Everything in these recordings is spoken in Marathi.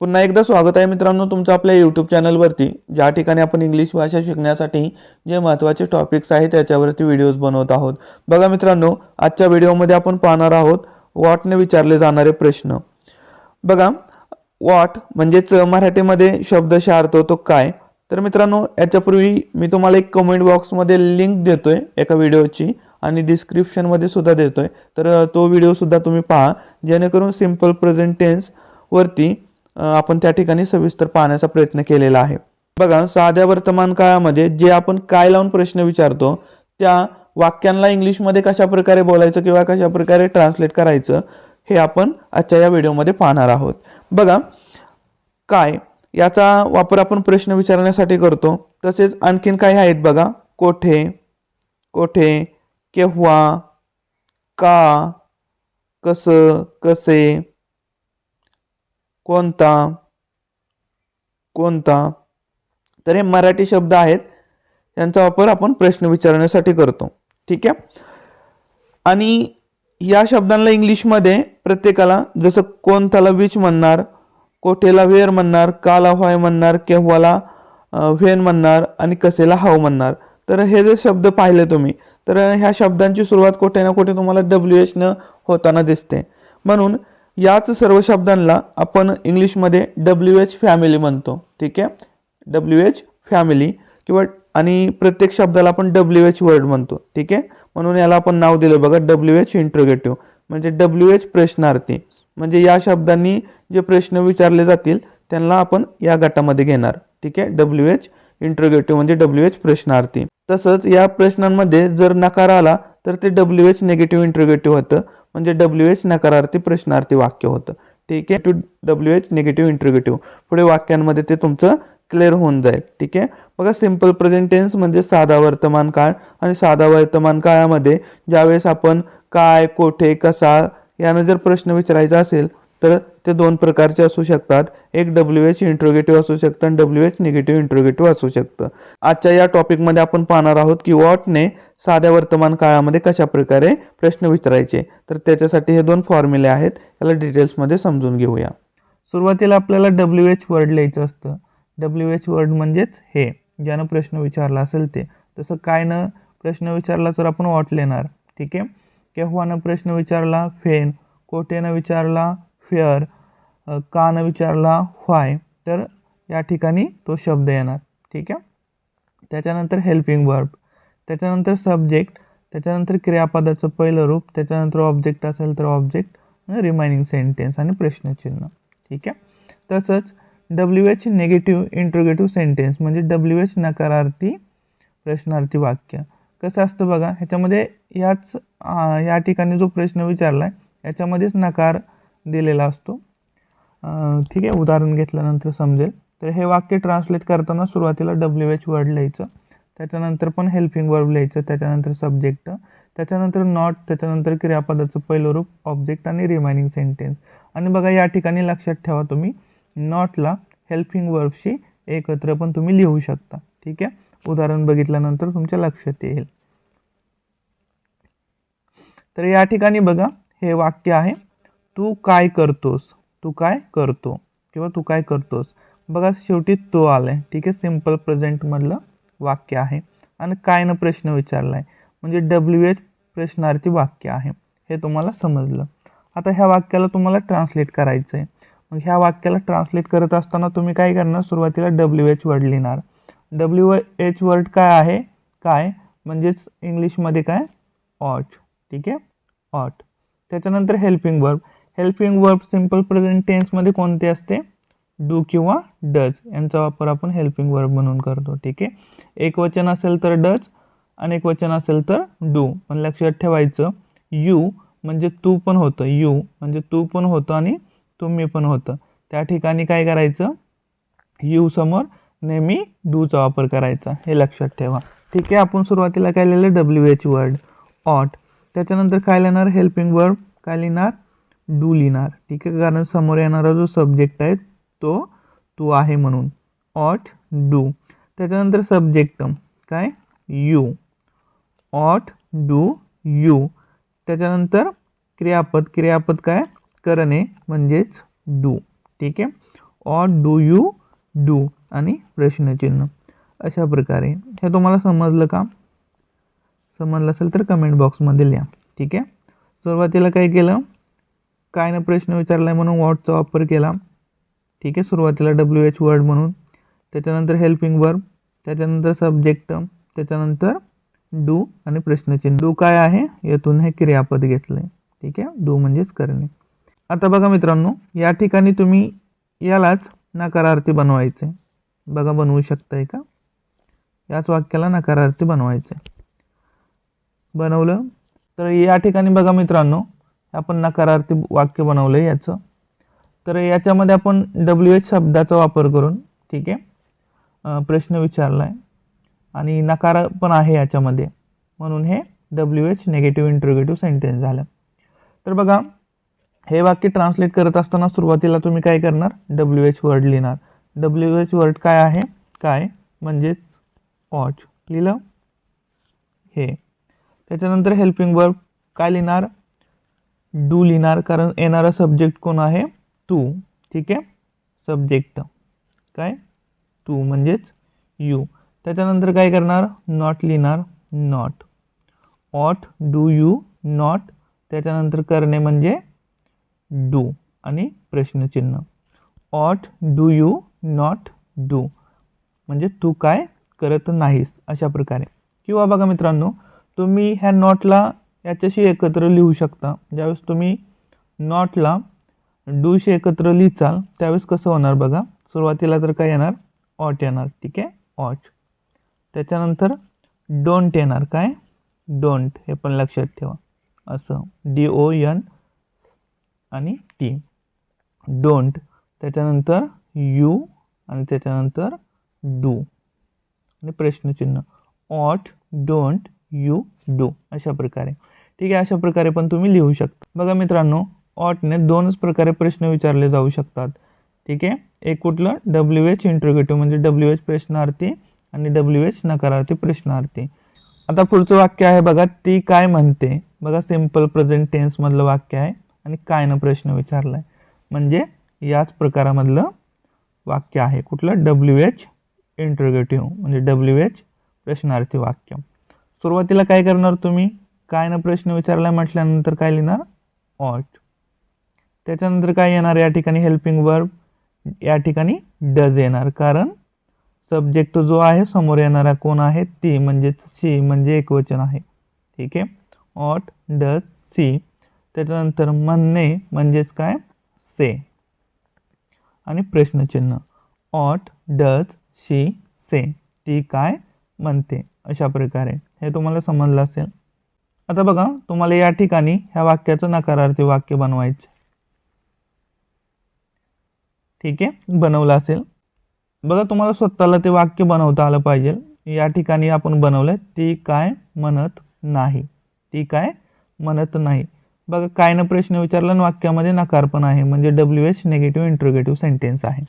पुन्हा एकदा स्वागत आहे मित्रांनो तुमचं आपल्या यूट्यूब चॅनलवरती ज्या ठिकाणी आपण इंग्लिश भाषा शिकण्यासाठी जे महत्त्वाचे टॉपिक्स आहेत त्याच्यावरती व्हिडिओज बनवत आहोत. बघा मित्रांनो आजच्या व्हिडिओमध्ये आपण पाहणार आहोत वॉटने विचारले जाणारे प्रश्न. बघा वॉट म्हणजेच मराठीमध्ये शब्दशः अर्थ होतो काय? तर मित्रांनो याच्यापूर्वी मी तुम्हाला एक कमेंट बॉक्समध्ये लिंक देतोय एका व्हिडिओची आणि डिस्क्रिप्शनमध्ये सुद्धा देतोय. तर तो व्हिडिओसुद्धा तुम्ही पहा जेणेकरून सिंपल प्रेझेंट टेन्सवरती आपण त्या ठिकाणी सविस्तर पाहण्याचा प्रयत्न केलेला आहे. बघा साध्या वर्तमान काळामध्ये जे आपण काय लावून प्रश्न विचारतो त्या वाक्यांना इंग्लिशमध्ये कशा प्रकारे बोलायचं किंवा कशा प्रकारे ट्रान्सलेट करायचं हे आपण आजच्या या व्हिडिओमध्ये पाहणार आहोत. बघा काय? याचा वापर आपण प्रश्न विचारण्यासाठी करतो. तसेच आणखीन काही आहेत बघा. कोठे? कोठे? केव्हा? का? कसं? कसे? कोणता? कोणता? तर हे मराठी शब्द आहेत. यांचा वापर आपण प्रश्न विचारण्यासाठी करतो. ठीक आहे? आणि या शब्दांना इंग्लिशमध्ये प्रत्येकाला जसं कोणताला विच म्हणणार कोठेला वेअर म्हणणार काला व्हाय म्हणणार केव्हाला व्हेन म्हणणार आणि कसेला हाव म्हणणार. तर हे जे शब्द पाहिले तुम्ही तर ह्या शब्दांची सुरुवात कुठे ना कुठे तुम्हाला डब्ल्यू एचनं होताना दिसते. म्हणून याच सर्व शब्दांना आपण इंग्लिशमध्ये डब्ल्यू एच फॅमिली म्हणतो ठीक आहे? डब्ल्यू एच फॅमिली किंवा आणि प्रत्येक शब्दाला आपण डब्ल्यू एच वर्ड म्हणतो ठीक आहे? म्हणून याला आपण नाव दिलं बघा डब्ल्यू एच इंट्रोगेटिव्ह म्हणजे डब्ल्यू एच प्रश्नार्थी. म्हणजे या शब्दांनी जे प्रश्न विचारले जातील त्यांना आपण या गटामध्ये घेणार ठीक आहे? डब्ल्यू एच इंट्रोगेटिव्ह म्हणजे डब्ल्यू एच प्रश्नार्थी. तसंच या प्रश्नांमध्ये जर नकार आला तर ते डब्ल्यू एच निगेटिव्ह इंट्रोगेटिव्ह होतं. म्हणजे डब्ल्यू एच नकारार्थी प्रश्नार्थी वाक्य होतं. ठीक आहे? Two W H negative interrogative पुढे वाक्यांमध्ये ते तुमचं क्लिअर होऊन जाईल. ठीक आहे? बघा सिंपल प्रेझेंट टेन्स म्हणजे साधा वर्तमान काळ. आणि साधा वर्तमान काळामध्ये ज्यावेळेस आपण काय कोठे कसा यानं जर प्रश्न विचारायचा असेल तर ते दोन प्रकारचे असू शकतात. एक डब्ल्यू एच इंट्रोगेटिव्ह असू शकतं आणि डब्ल्यू एच निगेटिव्ह इंट्रोगेटिव्ह असू शकतं. आजच्या या टॉपिकमध्ये आपण पाहणार आहोत की वॉटने साध्या वर्तमान काळामध्ये कशा प्रकारे प्रश्न विचारायचे. तर त्याच्यासाठी हे दोन फॉर्म्युले आहेत. याला डिटेल्समध्ये समजून घेऊया. सुरुवातीला आपल्याला डब्ल्यू एच वर्ड लिहायचं असतं. डब्ल्यू एच वर्ड म्हणजेच हे. ज्यानं प्रश्न विचारला असेल ते. तसं काय न प्रश्न विचारला तर आपण वॉट लिहिणार. ठीक? आहे केव्हानं प्रश्न विचारला? फेन. कोठेनं विचारला? फेअर कान विचारला व्हाय तर या ठिकाणी तो शब्द येणार. ठीक आहे? त्याच्यानंतर हेल्पिंग वर्ब त्याच्यानंतर सब्जेक्ट त्याच्यानंतर क्रियापदाचं पहिलं रूप. त्याच्यानंतर ऑब्जेक्ट असेल तर ऑब्जेक्ट रिमायनिंग सेंटेन्स आणि प्रश्नचिन्ह. ठीक आहे? तसंच W H negative interrogative sentence म्हणजे डब्ल्यू एच नकारार्थी प्रश्नार्थी वाक्य. कसं असतं बघा ह्याच्यामध्ये याच या ठिकाणी जो प्रश्न विचारला आहे याच्यामध्येच नकार दिलेला असतो. ठीक आहे उदाहरण घेतल्यानंतर समजेल. तर हे वाक्य ट्रान्सलेट करताना सुरुवातीला डब्ल्यू एच वर्ड लिहायचं त्याच्यानंतर पण हेल्पिंग वर्ब लिहायचं त्याच्यानंतर सब्जेक्ट त्याच्यानंतर नॉट त्याच्यानंतर क्रियापदाचं पहिलं रूप ऑब्जेक्ट आणि रिमायनिंग सेंटेन्स आणि बघा या ठिकाणी लक्षात ठेवा तुम्ही नॉटला हेल्पिंग वर्बशी एकत्र पण तुम्ही लिहू शकता. ठीक आहे? उदाहरण बघितल्यानंतर तुमच्या लक्षात येईल. तर या ठिकाणी बघा हे वाक्य आहे. तू काय करतोस? तू काय करतो? किंवा तू काय करतोस? बघा शेवटी तो आलाय. ठीक आहे सिंपल प्रेझेंटमधलं वाक्य आहे. आणि काय न प्रश्न विचारलाय? म्हणजे डब्ल्यू एच प्रश्नार्थी वाक्य आहे. हे तुम्हाला समजलं. आता ह्या वाक्याला तुम्हाला ट्रान्सलेट करायचं आहे मग ह्या वाक्याला ट्रान्सलेट करत असताना तुम्ही काय करणार? सुरुवातीला डब्ल्यू एच वर्ड लिहिणार. डब्ल्यू एच वर्ड काय आहे? काय? म्हणजेच इंग्लिशमध्ये काय? ऑट ठीक आहे? ऑट त्याच्यानंतर helping verb helping verb simple present टेन्समध्ये कोणते असते? डू किंवा डज यांचा वापर आपण हेल्पिंग वर्ब म्हणून करतो ठीक आहे? एक वचन असेल तर डज आणि एक वचन असेल तर डू पण लक्षात ठेवायचं यू म्हणजे तू पण होतं. यू म्हणजे तू पण होतं आणि तुम्ही पण होतं. त्या ठिकाणी काय करायचं? यू समोर नेहमी डूचा वापर करायचा. हे लक्षात ठेवा. ठीक आहे? आपण सुरुवातीला काय लिहिलं? डब्ल्यू एच वर्ड ऑट त्याच्यानंतर काय लिहिणार? हेल्पिंग वर्ब काय लिहिणार? डू लिहिणार. ठीक आहे? कारण समोर येणारा जो सब्जेक्ट आहे तो तू आहे म्हणून. ऑट डू त्याच्यानंतर सब्जेक्ट काय? यू ऑट डू यू त्याच्यानंतर क्रियापद. क्रियापद काय? करणे म्हणजेच डू ठीक आहे? ऑट डू यू डू आणि प्रश्नचिन्ह. अशा प्रकारे. हे तुम्हाला समजलं का? समजलं असेल तर कमेंट बॉक्समध्ये लिहा. ठीक आहे? सुरुवातीला काय केलं? काय ना प्रश्न विचारला आहे म्हणून वॉटचा वापर केला. ठीक आहे सुरुवातीला डब्ल्यू एच वर्ड म्हणून. त्याच्यानंतर हेल्पिंग वर्ब त्याच्यानंतर सब्जेक्ट त्याच्यानंतर डू आणि प्रश्नचिन्ह. डू काय आहे? यातून हे क्रियापद घेतलं आहे ठीक आहे डू म्हणजेच करणे. आता बघा मित्रांनो या ठिकाणी तुम्ही यालाच नकारार्थी बनवायचे. बघा बनवू शकताय का? याच वाक्याला नकारार्थी बनवायचे. बनवलं? तर या ठिकाणी बघा मित्रांनो आपण नकारार्थी वाक्य बनवलं याचं. तर याच्यामध्ये आपण डब्ल्यू एच शब्दाचा वापर करून ठीक आहे प्रश्न विचारला आहे आणि नकार पण आहे याच्यामध्ये. म्हणून हे W H negative interrogative sentence झालं. तर बघा हे वाक्य ट्रान्सलेट करत असताना सुरुवातीला तुम्ही काय करणार? डब्ल्यू एच वर्ड लिहिणार. डब्ल्यू एच वर्ड काय आहे? काय? म्हणजेच वॉच लिहिलं? हे. त्याच्यानंतर हेल्पिंग वर्ब काय लिहिणार? डू लिहिणार कारण येणारा सब्जेक्ट कोण आहे? तू. ठीक आहे? सब्जेक्ट काय? तू म्हणजेच यू त्याच्यानंतर काय करणार? नॉट लिहिणार. Not what do you not त्याच्यानंतर करणे म्हणजे डू आणि प्रश्नचिन्ह. What do you not do म्हणजे तू काय करत नाहीस अशा प्रकारे. किंवा बघा मित्रांनो तुम्ही ह्या नॉटला याच्याशी एकत्र लिहू शकता. ज्यावेळेस तुम्ही नॉटला डूशी एकत्र लिहिचाल त्यावेळेस कसं होणार बघा? सुरुवातीला तर काय येणार? ऑट येणार. ठीक आहे? ऑट त्याच्यानंतर डोंट येणार. काय? डोंट हे पण लक्षात ठेवा. असं. डी ओ एन आणि टी डोंट त्याच्यानंतर यू आणि त्याच्यानंतर डू आणि प्रश्नचिन्ह. ऑट डोंट यू डू अशा प्रकारे. ठीक आहे अशा प्रकारे पण तुम्ही लिहू शकता. बघा मित्रांनो ऑटने दोनच प्रकारे प्रश्न विचारले जाऊ शकतात. ठीक आहे एक कुठलं? डब्ल्यू एच इंट्रोगेटिव्ह म्हणजे डब्ल्यू एच प्रश्नार्थी आणि डब्ल्यू एच नकारार्थी प्रश्नार्थी. आता पुढचं वाक्य आहे बघा ती काय म्हणते? बघा सिंपल प्रेझेंट टेन्समधलं वाक्य आहे आणि काय न प्रश्न विचारला आहे म्हणजे याच प्रकारामधलं वाक्य आहे. कुठलं? डब्ल्यू एच इंट्रोगेटिव्ह म्हणजे डब्ल्यू एच प्रश्नार्थी वाक्य. सुरुवातीला काय करणार तुम्ही? काय ना प्रश्न विचारला म्हटल्यानंतर काय लिहिणार? ऑट त्याच्यानंतर काय येणार या ठिकाणी हेल्पिंग वर्ब या ठिकाणी डज येणार. कारण सब्जेक्ट जो आहे समोर येणारा कोण आहे? ती म्हणजेच सी म्हणजे एकवचन आहे. ठीक आहे? ऑट डज सी त्याच्यानंतर म्हणणे म्हणजेच काय? से. आणि प्रश्नचिन्ह. ऑट डज शी से ती काय? म्हणते. अशा प्रकारे. हे तुम्हाला समजलं असेल. आता बघा तुम्हाला या ठिकाणी ह्या वाक्याचं नकारार्थी वाक्य बनवायचे. ठीक आहे? बनवलं असेल. बघा तुम्हाला स्वतःला ते वाक्य बनवता आलं पाहिजे. या ठिकाणी आपण बनवलं ती काय म्हणत नाही. ती काय म्हणत नाही. बघा काय ना प्रश्न विचारला आणि वाक्यामध्ये नकार पण आहे. म्हणजे W H negative interrogative sentence आहे.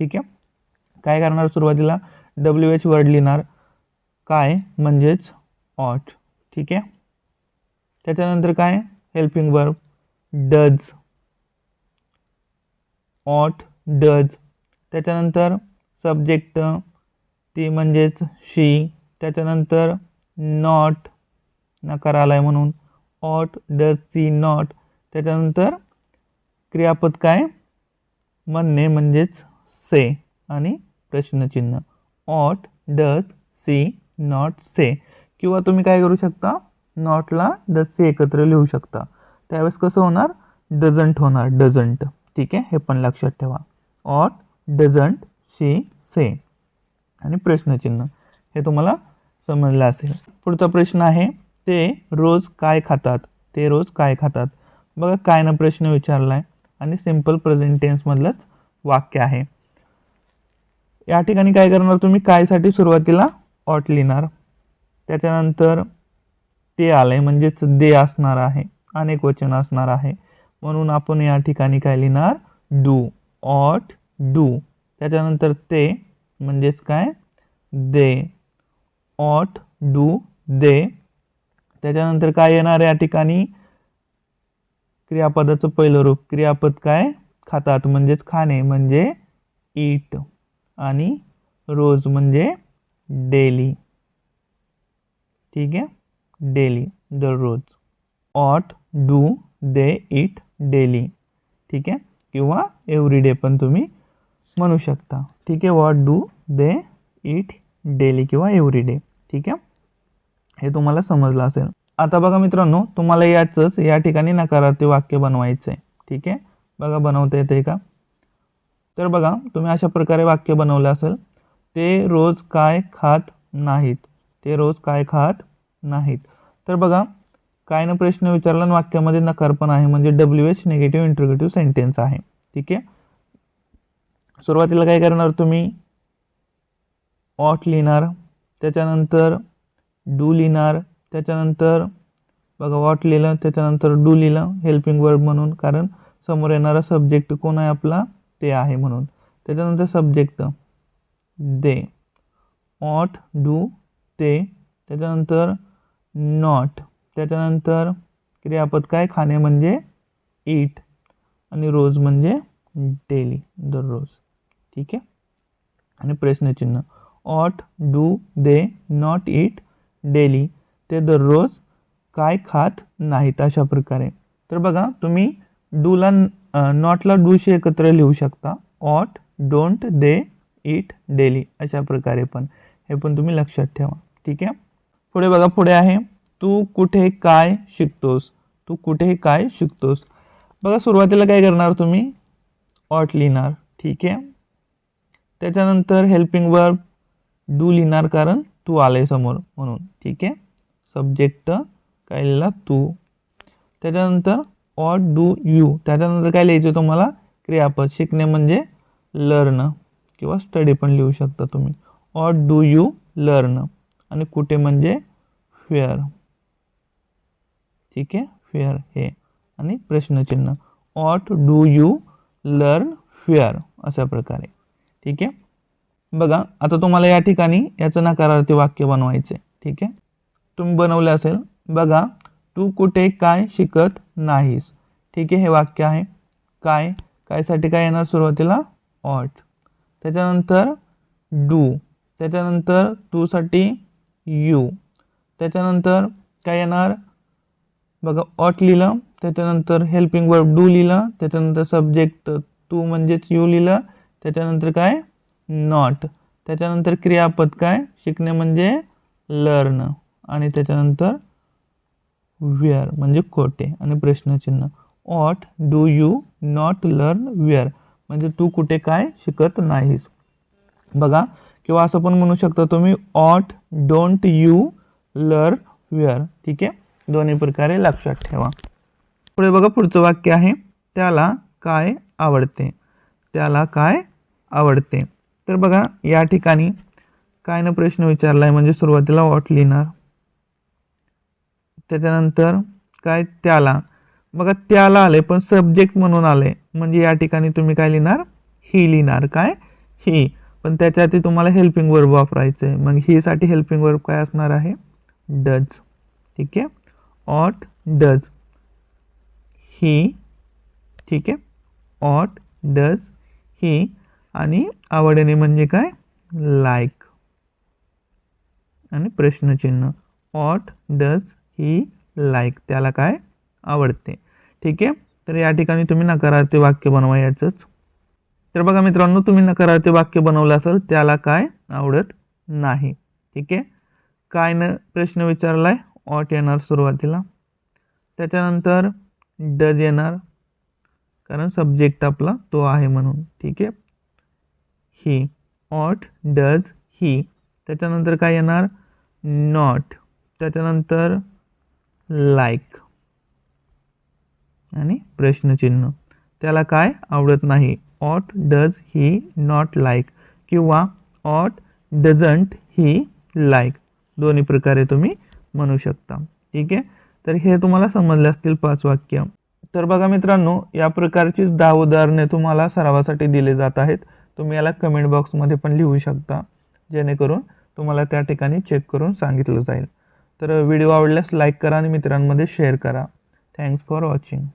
ठीक आहे? काय करणार सुरुवातीला? डब्ल्यू एच वर्ड लिहिणार. काय म्हणजेच ऑट ठीक आहे? त्याच्यानंतर काय? Helping verb does what does त्याच्यानंतर सब्जेक्ट ती म्हणजेच शी त्याच्यानंतर नॉट नकार आला आहे म्हणून. ऑट डज सी नॉट त्याच्यानंतर क्रियापद काय? म्हणणे म्हणजेच से आणि प्रश्नचिन्ह. What does she not say किंवा तुम्ही काय करू शकता? नॉटला डसचे एकत्र लिहू शकता. त्यावेळेस कसं होणार? डझंट होणार डझंट. ठीक आहे? हे पण लक्षात ठेवा. What doesn't she say. आणि प्रश्नचिन्ह. हे तुम्हाला समजलं असेल. पुढचा प्रश्न आहे ते रोज काय खातात? ते रोज काय खातात? बघा काय ना प्रश्न विचारला आहे आणि सिंपल प्रेझेंट टेन्समधलंच वाक्य आहे. या ठिकाणी काय करणार तुम्ही? कायसाठी सुरुवातीला ऑट लिहिणार. त्याच्यानंतर ते आलंय म्हणजेच दे असणार आहे अनेक वचन असणार आहे. म्हणून आपण या ठिकाणी काय लिहिणार? Do what do. त्याच्यानंतर ते म्हणजेच काय? दे. What do they. त्याच्यानंतर काय येणार या ठिकाणी? क्रियापदाचं पहिलं रूप. क्रियापद काय? खातात म्हणजेच खाणे म्हणजे ईट आणि रोज म्हणजे डेली ठीक आहे? डेली दररोज what do they eat daily. ठीक आहे? किंवा एव्हरी डे पण तुम्ही म्हणू शकता. ठीक आहे? What do they eat daily किंवा एव्हरी डे. ठीक आहे? हे तुम्हाला समजलं असेल. आता बघा मित्रांनो तुम्हाला याचंच या ठिकाणी नकारार्थी वाक्य बनवायचं आहे. ठीक आहे? बघा बनवता येते का? तर बघा तुम्ही अशा प्रकारे वाक्य बनवलं असेल. ते रोज काय खात नाहीत. ते रोज काय खात नाहीत. तर बघा काय ना प्रश्न विचारला आणि वाक्यामध्ये नकार पण आहे म्हणजे W H negative interrogative sentence आहे. ठीक आहे? सुरुवातीला काय करणार तुम्ही? ऑट लिहिणार त्याच्यानंतर डू लिहिणार त्याच्यानंतर बघा वॉट लिहिलं त्याच्यानंतर डू लिहिलं हेल्पिंग वर्ब म्हणून कारण समोर येणारा सब्जेक्ट कोण आहे आपला? ते आहे म्हणून. त्याच्यानंतर सब्जेक्ट दे ऑट डू ते. त्याच्यानंतर नॉट त्याच्यानंतर क्रियापद काय? खाणे म्हणजे ईट आणि रोज म्हणजे डेली दररोज. ठीक आहे? आणि प्रश्नचिन्ह. What do they not eat daily ते दररोज काय खात नाहीत अशा प्रकारे. तर बघा तुम्ही डूला नॉटला डूशी एकत्र लिहू शकता. What don't they eat daily अशा प्रकारे पण. हे पण तुम्ही लक्षात ठेवा. ठीक आहे? पुढे बघा पुढे आहे. तू कुठे काय शिकतोस? तू कुठे काय शिकतोस? बघा सुरुवातीला काय करणार तुम्ही? ऑट लिहिणार. ठीक आहे? त्याच्यानंतर हेल्पिंग वर्ब डू लिहिणार कारण तू आले समोर म्हणून. ठीक आहे? सब्जेक्ट काय लिहिला? तू. त्याच्यानंतर ऑट डू यू त्याच्यानंतर काय लिहायचं तुम्हाला? क्रियापद. शिकणे म्हणजे लर्न किंवा स्टडी पण लिहू शकता तुम्ही. ऑट डू यू लर्न आणि कुठे म्हणजे फेअर. ठीक आहे? फेअर हे. आणि प्रश्नचिन्ह. What do you learn where अशा प्रकारे. ठीक आहे? बघा आता तुम्हाला या ठिकाणी याचं नकारार्थी वाक्य बनवायचे ठीक आहे? तुम्ही बनवलं असेल. बघा तू कुठे काय शिकत नाहीस? ठीक आहे? हे वाक्य आहे. काय? कायसाठी काय येणार सुरुवातीला? ऑट त्याच्यानंतर डू त्याच्यानंतर तूसाठी यू. त्याच्यानंतर काय येणार? बघा ऑट लिहिलं त्याच्यानंतर हेल्पिंग वर्ब डू लिहिलं त्याच्यानंतर सब्जेक्ट टू म्हणजेच यू लिहिलं त्याच्यानंतर काय? नॉट त्याच्यानंतर क्रियापद काय? शिकणे म्हणजे लर्न आणि त्याच्यानंतर वेअर म्हणजे कोटे आणि प्रश्नचिन्ह. What do you not learn where म्हणजे तू कुठे काय? शिकत नाहीस. बघा किंवा असं पण म्हणू शकता तुम्ही what don't you learn where ठीक आहे? दोन्ही प्रकारे लक्षात ठेवा. पुढे बघा पुढचं वाक्य आहे त्याला काय आवडते? त्याला काय आवडते? तर बघा या ठिकाणी काय ना प्रश्न विचारला आहे म्हणजे सुरुवातीला ऑट लिहिणार. त्याच्यानंतर काय? त्याला. बघा त्याला आले पण सब्जेक्ट म्हणून आले म्हणजे या ठिकाणी तुम्ही काय लिहिणार? ही लिहिणार. काय? ही. पण त्याच्या आधी तुम्हाला हेल्पिंग वर्ब वापरायचं आहे मग हीसाठी हेल्पिंग वर्ब काय असणार आहे? डज ठीक आहे? ऑट डज ही ठीक आहे? ऑट डज ही आणि आवडीने म्हणजे काय? लाईक आणि प्रश्नचिन्ह. ऑट डज ही लाईक त्याला काय? आवडते. ठीक आहे? तर या ठिकाणी तुम्ही नकारार्थी वाक्य बनवा याचंच. तर बघा मित्रांनो तुम्ही नकारार्थी वाक्य बनवलं असेल त्याला काय आवडत नाही. ठीक आहे? काय न प्रश्न विचारलाय? ऑट येणार सुरुवातीला? त्याच्यानंतर डज येणार? कारण सब्जेक्ट आपला तो आहे म्हणून. ठीक आहे? ही ऑट डज ही त्याच्यानंतर काय येणार? नॉट त्याच्यानंतर लाईक आणि प्रश्नचिन्ह. त्याला काय आवडत नाही? What does he not like किंवा ऑट डझंट ही लाईक. दोन्ही प्रकारे तुम्ही म्हणू शकता. ठीक आहे? तर हे तुम्हाला समजले असतील पाच वाक्य. तर बघा मित्रांनो या प्रकारचीच दहा उदाहरणे तुम्हाला सरावासाठी दिले जात आहेत. तुम्ही याला कमेंट बॉक्समध्ये पण लिहू शकता. जेणेकरून तुम्हाला त्या ठिकाणी चेक करून सांगितलं जाईल. तर व्हिडिओ आवडल्यास लाईक करा आणि मित्रांमध्ये शेअर करा. Thanks for watching